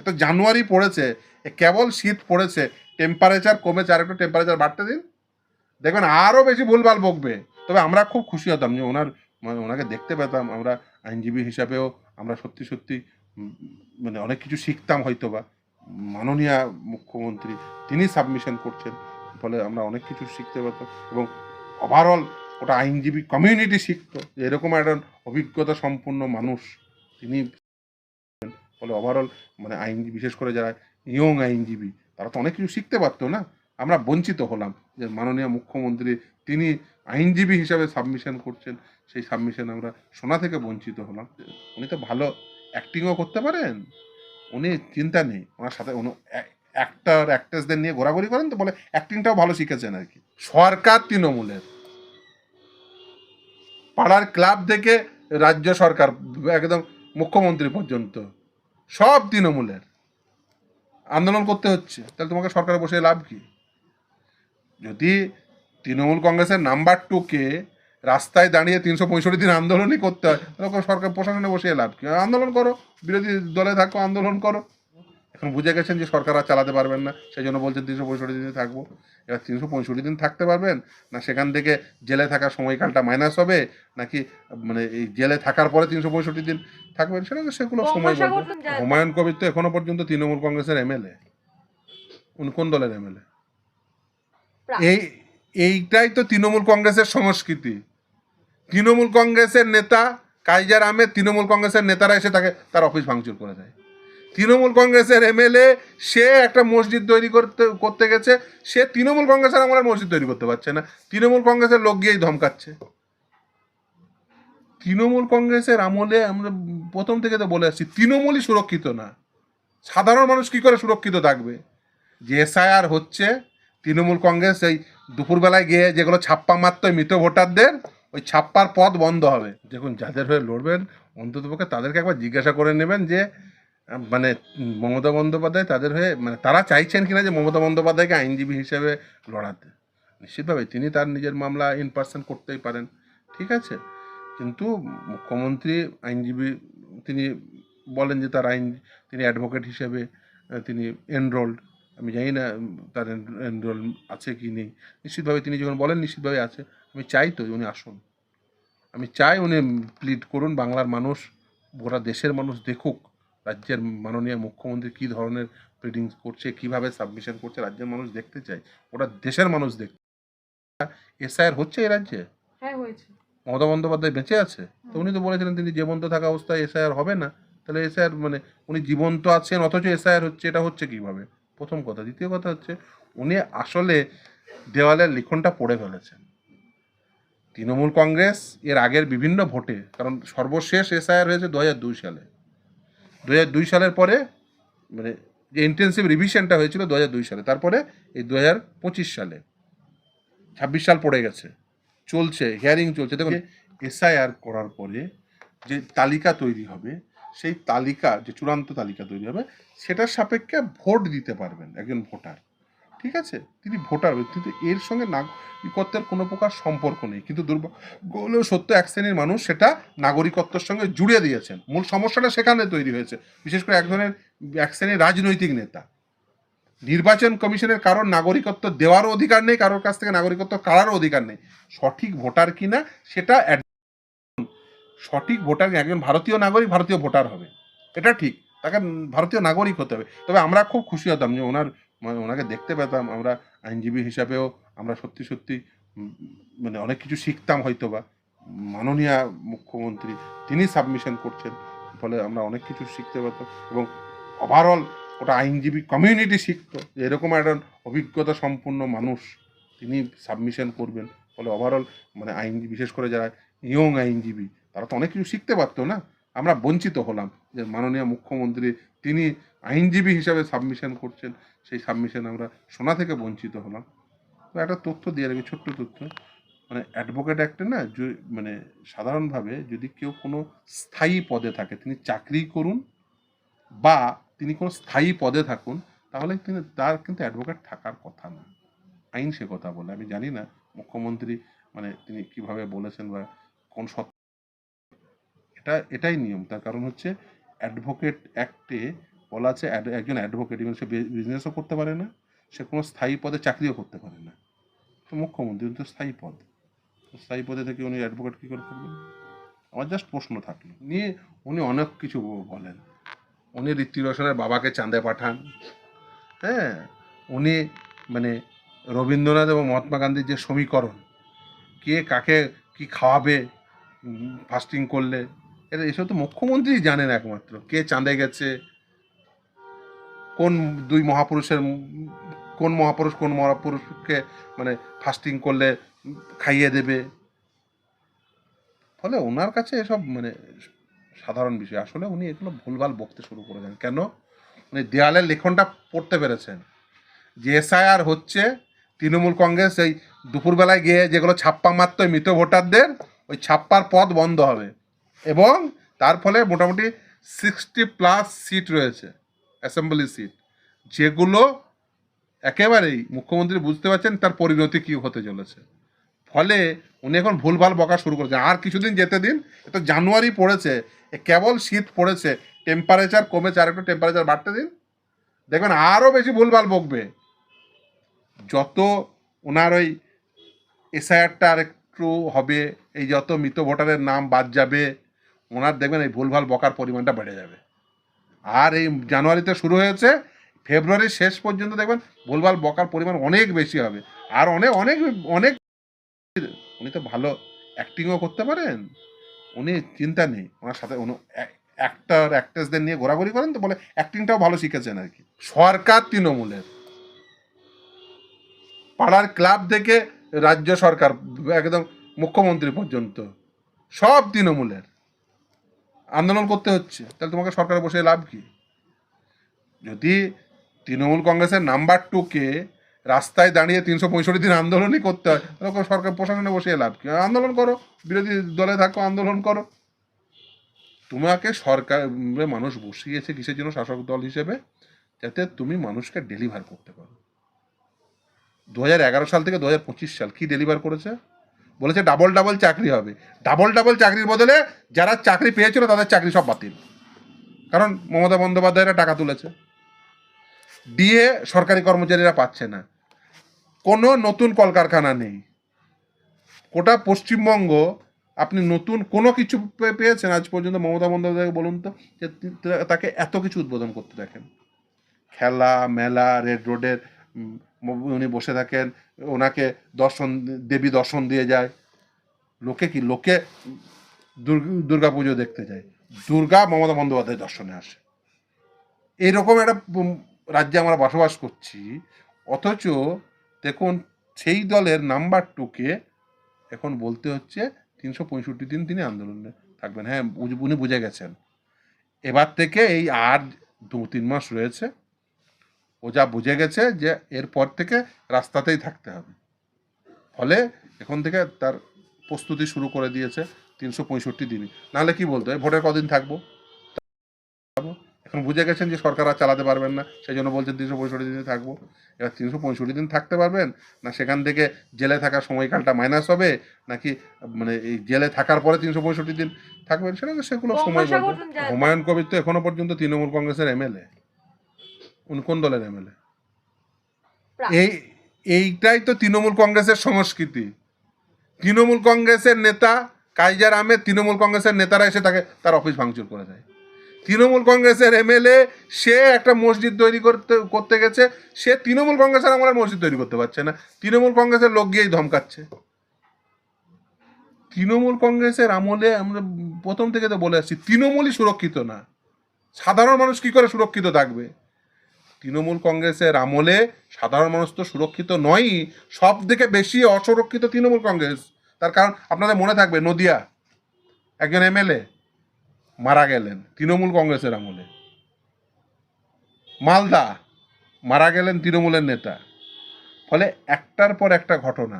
এটা জানুয়ারি পড়েছে কেবল শীত পড়েছে টেম্পারেচার কমেছে আর একটু টেম্পারেচার বাড়তে দিন। দেখবেন আরও বেশি ভুলভাল বকবে। তবে আমরা খুব খুশি হতাম যে ওনার মানে ওনাকে দেখতে পেতাম, আমরা আইনজীবী হিসাবেও আমরা সত্যি সত্যি মানে অনেক কিছু শিখতাম হয়তো বা মাননীয় মুখ্যমন্ত্রী, তিনি সাবমিশন করছেন, ফলে আমরা অনেক কিছু শিখতে পেতাম এবং ওভারঅল ওটা আইনজীবী কমিউনিটি শিখতো। এরকম একটা অভিজ্ঞতা সম্পন্ন মানুষ, তিনি ফলে ওভারঅল মানে আইনজীবী, বিশেষ করে যারা ইয়ং আইনজীবী, তারা তো অনেক কিছু শিখতে পারতো না? আমরা বঞ্চিত হলাম যে মাননীয় মুখ্যমন্ত্রী তিনি আইনজীবী হিসাবে সাবমিশন করছেন, সেই সাবমিশন আমরা শোনা থেকে বঞ্চিত হলাম। উনি তো ভালো অ্যাক্টিংও করতে পারেন। উনি চিন্তা নেই, ওনার সাথে অ্যাক্টার অ্যাক্ট্রেসদের নিয়ে ঘোরাঘুরি করেন তো বলে অ্যাক্টিংটাও ভালো শিখেছেন আর কি। সরকার তৃণমূলের। পাড়ার ক্লাব থেকে রাজ্য সরকার, একদম মুখ্যমন্ত্রী পর্যন্ত। সব তৃণমূলের। আন্দোলন করতে হচ্ছে, তাহলে তোমাকে সরকারে বসে লাভ কি? যদি তৃণমূল কংগ্রেসের নাম্বার টুকে রাস্তায় দাঁড়িয়ে তিনশো পঁয়ষট্টি দিন আন্দোলনই করতে হয়, তাহলে সরকার প্রশাসনে বসে লাভ কি? আন্দোলন করো, বিরোধী দলে থাকো, আন্দোলন করো। এখন বুঝে গেছেন যে সরকার আর চালাতে পারবেন না সেই জন্য বলছেন তিনশো পঁয়ষট্টি দিনে থাকব। এবার তিনশো পঁয়ষট্টি দিন থাকতে পারবেন? না সেখান থেকে জেলে থাকার সময়কালটা মাইনাস হবে? নাকি মানে এই জেলে থাকার পরে তিনশো পঁয়ষট্টি দিন থাকবেন? সেটা তো সেগুলো সময় বলবে। হুমায়ুন কবির তো এখনও পর্যন্ত তৃণমূল কংগ্রেসের এমএলএ উনি কোন দলের এমএলএ এই এইটাই তো তৃণমূল কংগ্রেসের সংস্কৃতি। তৃণমূল কংগ্রেসের নেতা কাইজার আহমেদ তৃণমূল কংগ্রেসের নেতারা এসে তাকে তার অফিস ভাঙচুর করে দেয়। তৃণমূল কংগ্রেসের এমএলএ, সে একটা মসজিদ তৈরি করতে করতে গেছে। সে তৃণমূল কংগ্রেসের আমার মসজিদ তৈরি করতে পারছে না। তৃণমূল কংগ্রেসের লোক গিয়েই ধমকাচ্ছে। তৃণমূল কংগ্রেসের আমলে আমরা প্রথম থেকে তো বলে আসছি, তৃণমূলই সুরক্ষিত না। সাধারণ মানুষ কি করে সুরক্ষিত থাকবে? যে এসআইআর হচ্ছে, তৃণমূল কংগ্রেস এই দুপুরবেলায় গিয়ে যেগুলো ছাপ্পা মারতো মৃত ভোটারদের, ওই ছাপ্পার পথ বন্ধ হবে। দেখুন, যাদের হয়ে লড়বেন, অন্ততপক্ষে তাদেরকে একবার জিজ্ঞাসা করে নেবেন যে মানে মমতা বন্দ্যোপাধ্যায় তাদের হয়ে মানে তারা চাইছেন কিনা যে মমতা বন্দ্যোপাধ্যায়কে আইনজীবী হিসেবে লড়াতে। নিশ্চিতভাবে তিনি তার নিজের মামলা ইন পার্সন করতেই পারেন। ঠিক আছে? কিন্তু মুখ্যমন্ত্রী, আইনজীবী তিনি বলেন যে তার আইন, তিনি অ্যাডভোকেট হিসেবে তিনি এনরোল্ড আমি জানি না তার এনরোল আছে কি নেই। নিশ্চিতভাবে তিনি যখন বলেন, নিশ্চিতভাবে আছে। আমি চাই তো উনি আসুন। আমি চাই উনি প্লিড করুন, বাংলার মানুষ, গোটা দেশের মানুষ দেখুক। রাজ্যের মাননীয় মুখ্যমন্ত্রী কী ধরনের প্রিডিংস করছে কীভাবে সাবমিশন করছে রাজ্যের মানুষ দেখতে চায় ওটা দেশের মানুষ দেখতে এসআইআর হচ্ছে এই রাজ্যে? হ্যাঁ হয়েছে। মমতা বন্দ্যোপাধ্যায় বেঁচে আছে? তো উনি তো বলেছিলেন তিনি জীবন্ত থাকা অবস্থায় এসআইআর হবে না। তাহলে এসআইআর মানে উনি জীবন্ত আছেন অথচ এসআইআর হচ্ছে এটা হচ্ছে কীভাবে? প্রথম কথা। দ্বিতীয় কথা হচ্ছে উনি আসলে দেওয়ালের লিখনটা পড়ে ফেলেছেন। তৃণমূল কংগ্রেস এর আগের বিভিন্ন ভোটে কারণ সর্বশেষ এসআইআর হয়েছে দু হাজার দুই সালে। দু হাজার দুই সালের পরে মানে যে ইন্টেন্সিভ রিভিশনটা হয়েছিল দু হাজার দুই সালে, তারপরে এই দু হাজার পঁচিশ সালে, ছাব্বিশ সাল পড়ে গেছে, চলছে হিয়ারিং চলছে। দেখুন এসআইআর করার পরে যে তালিকা তৈরি হবে, সেই তালিকা, যে চূড়ান্ত তালিকা তৈরি হবে, সেটার সাপেক্ষে ভোট দিতে পারবেন একজন ভোটার। ঠিক আছে? তিনি ভোটার, কিন্তু এর সঙ্গে নাগরিকত্বের কোনো প্রকার সম্পর্ক নেই। কিন্তু দুর্ভাগ্য হলেও সত্য এক শ্রেণির মানুষ সেটা নাগরিকত্বের সঙ্গে জুড়ে দিয়েছেন। মূল সমস্যাটা সেখানে তৈরি হয়েছে। বিশেষ করে এক ধরনের এক শ্রেণির রাজনৈতিক নেতা। নির্বাচন কমিশনের কারোর নাগরিকত্ব দেওয়ারও অধিকার নেই, কারোর কাছ থেকে নাগরিকত্ব কারারও অধিকার নেই। সঠিক ভোটার কিনা সেটা সঠিক ভোটার একজন ভারতীয় নাগরিক ভারতীয় ভোটার হবে। এটা ঠিক। তাকে ভারতীয় নাগরিক হতে হবে। তবে আমরা খুব খুশি হতাম যে ওনার মানে ওনাকে দেখতে পেতাম আমরা আইনজীবী হিসাবেও আমরা সত্যি সত্যি মানে অনেক কিছু শিখতাম হয়তো বা মাননীয় মুখ্যমন্ত্রী তিনি সাবমিশন করছেন ফলে আমরা অনেক কিছু শিখতে পেতাম এবং ওভারঅল ওটা আইনজীবী কমিউনিটি শিখতো। যে এরকম একটা অভিজ্ঞতা সম্পন্ন মানুষ তিনি সাবমিশন করবেন ফলে ওভারঅল মানে আইনজীবী বিশেষ করে যারা ইয়ং আইনজীবী তারা তো অনেক কিছু শিখতে পারতো না? আমরা বঞ্চিত হলাম যে মাননীয় মুখ্যমন্ত্রী তিনি আইনজীবী হিসাবে সাবমিশন করছেন, সেই সাবমিশন আমরা শোনা থেকে বঞ্চিত হলাম। তো একটা তথ্য দিয়ে রাখি, ছোট্ট তথ্য। মানে অ্যাডভোকেট অ্যাক্টে না মানে সাধারণভাবে যদি কেউ কোনো স্থায়ী পদে থাকে, তিনি চাকরি করুন বা তিনি কোনো স্থায়ী পদে থাকুন, তাহলে তিনি তার কিন্তু অ্যাডভোকেট থাকার কথা না। আইন সে কথা বলে। আমি জানি না মুখ্যমন্ত্রী মানে তিনি কীভাবে বলেছেন বা কোন সত্য এটা, এটাই নিয়ম। তার কারণ হচ্ছে অ্যাডভোকেট অ্যাক্টে বলা আছে একজন অ্যাডভোকেট এবং সে বিজনেসও করতে পারে না, সে কোনো স্থায়ী পদে চাকরিও করতে পারে না। তো মুখ্যমন্ত্রী তো স্থায়ী পদ। স্থায়ী পদে থেকে উনি অ্যাডভোকেট কী করে থাকবেন? আমার জাস্ট প্রশ্ন থাকল। নিয়ে উনি অনেক কিছু বলেন। উনি ঋত্বিক রোশনের বাবাকে চাঁদে পাঠান। হ্যাঁ উনি মানে রবীন্দ্রনাথ এবং মহাত্মা গান্ধীর যে সমীকরণ, কে কাকে কি খাওয়াবে ফাস্টিং করলে এটা এসব তো মুখ্যমন্ত্রী জানেন একমাত্র। কে চাঁদে গেছে কোন দুই মহাপুরুষের কোন মহাপুরুষ, কোন মহাপুরুষকে মানে ফাস্টিং করলে খাইয়ে দেবে? ফলে ওনার কাছে এসব মানে সাধারণ বিষয়। আসলে উনি এগুলো ভুলভাল বকতে শুরু করেছেন। কেন? উনি দেয়ালের লেখনটা পড়তে পেরেছেন। যে এসআইআর হচ্ছে, তৃণমূল কংগ্রেস এই দুপুরবেলায় গিয়ে যেগুলো ছাপ্পা মারত মৃত ভোটারদের, ওই ছাপ্পার পদ বন্ধ হবে। এবং তার ফলে মোটামুটি সিক্সটি প্লাস সিট রয়েছে। অ্যাসেম্বলি সিট, যেগুলো একেবারেই মুখ্যমন্ত্রী বুঝতে পারছেন তার পরিণতি কী হতে চলেছে। ফলে উনি এখন ভুলভাল বকা শুরু করেছেন। আর কিছুদিন যেতে দিন, এটা জানুয়ারি পড়েছে কেবল শীত পড়েছে টেম্পারেচার কমেছে, আর একটু টেম্পারেচার বাড়তে দিন। দেখবেন আরও বেশি ভুলভাল বকবে। যত ওনার ওই এসআইআরটা আর একটু হবে, এই যত মৃত ভোটারের নাম বাদ যাবে ওনার দেখবেন এই ভুলভাল বকার পরিমাণটা বেড়ে যাবে। আর এই জানুয়ারিতে শুরু হয়েছে, ফেব্রুয়ারির শেষ পর্যন্ত দেখবেন ভুলভাল বকার পরিমাণ অনেক বেশি হবে। আর অনেক অনেক অনেক উনি তো ভালো অ্যাক্টিংও করতে পারেন। উনি চিন্তা নেই, ওনার সাথে অ্যাক্টার অ্যাক্ট্রেসদের নিয়ে ঘোরাঘুরি করেন তো বলে অ্যাক্টিংটাও ভালো শিখেছেন আর কি। সরকার তৃণমূলের। পাড়ার ক্লাব থেকে রাজ্য সরকার, একদম মুখ্যমন্ত্রী পর্যন্ত। সব তৃণমূলের। আন্দোলন করতে হচ্ছে, তাহলে তোমাকে সরকারে বসে লাভ কি? যদি তৃণমূল কংগ্রেসের নাম্বার টুকে রাস্তায় দাঁড়িয়ে তিনশো পঁয়ষট্টি দিন আন্দোলনই করতে হয়, তাহলে সরকার প্রশাসনে বসিয়ে লাভ কি? আন্দোলন করো, বিরোধী দলে থাকো, আন্দোলন করো। তোমাকে সরকার মানুষ বসিয়েছে কিসের জন্য? শাসক দল হিসেবে, যাতে তুমি মানুষকে ডেলিভার করতে পারো। দু হাজার এগারো সাল থেকে দু হাজার পঁচিশ সাল কি ডেলিভার করেছে? বলেছে ডাবল ডাবল চাকরি হবে। ডাবল ডাবল চাকরির বদলে যারা চাকরি পেয়েছিল তাদের চাকরি সব বাতিল। কারণ মমতা বন্দ্যোপাধ্যায়রা টাকা তুলেছে। দিয়ে সরকারি কর্মচারীরা পাচ্ছে না। কোনো নতুন কলকারখানা নেই। গোটা পশ্চিমবঙ্গ আপনি নতুন কোনো কিছু পেয়েছেন? আজ পর্যন্ত মমতা বন্দ্যোপাধ্যায়কে বলুন তো যে তাকে এত কিছু উদ্বোধন করতে দেখেন। খেলা, মেলা, রেড রোডের উনি বসে থাকেন। ওনাকে দর্শন, দেবী দর্শন দিয়ে যায়। লোকে কি, লোকে দুর্গা পুজো দেখতে যায়। দুর্গা মমতা বন্দ্যোপাধ্যায় দর্শনে আসে। এইরকম একটা রাজ্যে আমরা বসবাস করছি, অথচ দেখুন সেই দলের নাম্বার টুকে এখন বলতে হচ্ছে তিনশো পঁয়ষট্টি দিন তিনি আন্দোলনে থাকবেন। হ্যাঁ উনি বুঝে গেছেন। এবার থেকে এই আর দু, তিন মাস রয়েছে। ও যা বুঝে গেছে যে এরপর থেকে রাস্তাতেই থাকতে হবে। ফলে এখন থেকে তার প্রস্তুতি শুরু করে দিয়েছে তিনশো পঁয়ষট্টি দিনই। নাহলে কি বলতো? ভোটের কদিন থাকব। এখন বুঝে গেছেন যে সরকার আর চালাতে পারবেন না সেই জন্য বলছেন তিনশো পঁয়ষট্টি দিনে থাকব। এবার তিনশো পঁয়ষট্টি দিন থাকতে পারবেন না সেখান থেকে জেলে থাকার সময়কালটা মাইনাস হবে নাকি মানে এই জেলে থাকার পরে তিনশো পঁয়ষট্টি দিন থাকবেন? সেটা সেগুলো সময় হুমায়ুন কবির তো এখনও পর্যন্ত তৃণমূল কংগ্রেসের এমএলএ। উনি কোন দলের এমএলএ এই এইটাই তো তৃণমূল কংগ্রেসের সংস্কৃতি। তৃণমূল কংগ্রেসের নেতা কাইজার আহমেদ তৃণমূল কংগ্রেসের নেতারা এসে তাকে তার অফিস ভাঙচুর করে দেয়। তৃণমূল কংগ্রেসের এমএলএ সে একটা মসজিদ তৈরি করতে করতে গেছে সে তৃণমূল কংগ্রেসের আমার মসজিদ তৈরি করতে পারছে না। তৃণমূল কংগ্রেসের লোক গিয়েই ধমকাচ্ছে। তৃণমূল কংগ্রেসের আমলে আমরা প্রথম থেকে তো বলে আসছি তৃণমূলই সুরক্ষিত না। সাধারণ মানুষ কি করে সুরক্ষিত থাকবে? তৃণমূল কংগ্রেসের আমলে সাধারণ মানুষ তো সুরক্ষিত নয়ই, সব থেকে বেশি অসুরক্ষিত তৃণমূল কংগ্রেস। তার কারণ আপনাদের মনে থাকবে, নদিয়া, একজন এমএলএ মারা গেলেন তৃণমূল কংগ্রেসের আমলে। মালদা মারা গেলেন তৃণমূলের নেতা। ফলে একটার পর একটা ঘটনা।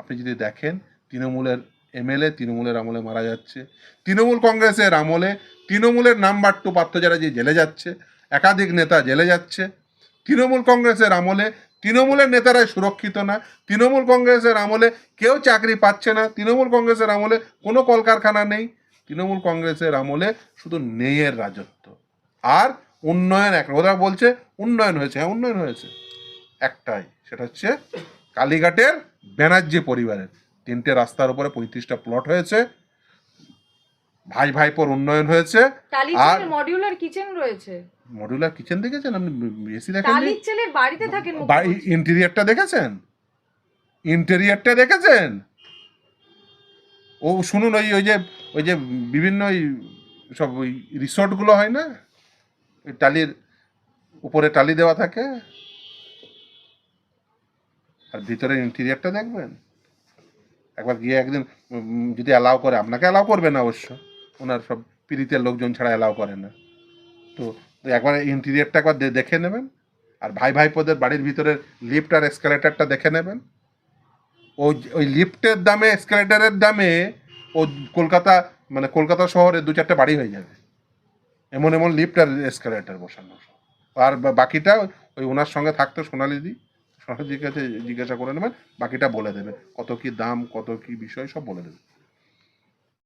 আপনি যদি দেখেন, তৃণমূলের এমএলএ তৃণমূলের আমলে মারা যাচ্ছে, তৃণমূল কংগ্রেসের আমলে তৃণমূলের নাম্বার টু পার্থ যারা যে জেলে যাচ্ছে একাধিক নেতা জেলে যাচ্ছে। তৃণমূল কংগ্রেসের আমলে, তৃণমূলের নেতারাই সুরক্ষিত না। তৃণমূল কংগ্রেসের আমলে কেউ চাকরি পাচ্ছে না। তৃণমূল কংগ্রেসের আমলে কোনো কলকারখানা নেই। তৃণমূল কংগ্রেসের আমলে শুধু নেইয়ের রাজত্ব। আর উন্নয়ন এক ওরা বলছে উন্নয়ন হয়েছে হ্যাঁ উন্নয়ন হয়েছে। একটাই, সেটা হচ্ছে কালীঘাটের ব্যানার্জি পরিবারের। তিনটে রাস্তার উপরে পঁয়ত্রিশটা প্লট হয়েছে। ভাই ভাইপোর উন্নয়ন হয়েছে আর- মডিউলার কিচেন রয়েছে। মডিউলার কিচেন দেখেছেন? আপনি এসি দেখেন টালির ছেলের বাড়িতে থাকেন। ইন্টেরিয়ারটা দেখেছেন? ইন্টেরিয়ারটা দেখেছেন? ও শুনুন ওই ওই যে ওই যে বিভিন্ন ওই সব ওই রিসর্টগুলো হয় না? ওই টালির উপরে টালি দেওয়া থাকে। আর ভিতরে ইন্টেরিয়ারটা দেখবেন? একবার গিয়ে একদিন যদি অ্যালাউ করে আপনাকে অ্যালাউ করবে না অবশ্য। ওনার সব পিড়িতের লোকজন ছাড়া অ্যালাউ করে না। তো একবার ইন্টেরিয়ারটা একবার দেখে নেবেন, আর ভাই ভাইপোদের বাড়ির ভিতরে লিফট আর এসকালেটারটা দেখে নেবেন। ওই ওই লিফটের দামে এসকালেটারের দামে ও কলকাতা মানে কলকাতা শহরে দু চারটে বাড়ি হয়ে যাবে। এমন এমন লিফট আর এসকালেটার বসানো। আর বাকিটা ওই ওনার সঙ্গে থাকতো সোনালি দি সোনালিদির কাছে জিজ্ঞাসা করে নেবেন, বাকিটা বলে দেবে। কত কি দাম, কত কি বিষয়, সব বলে দেবে।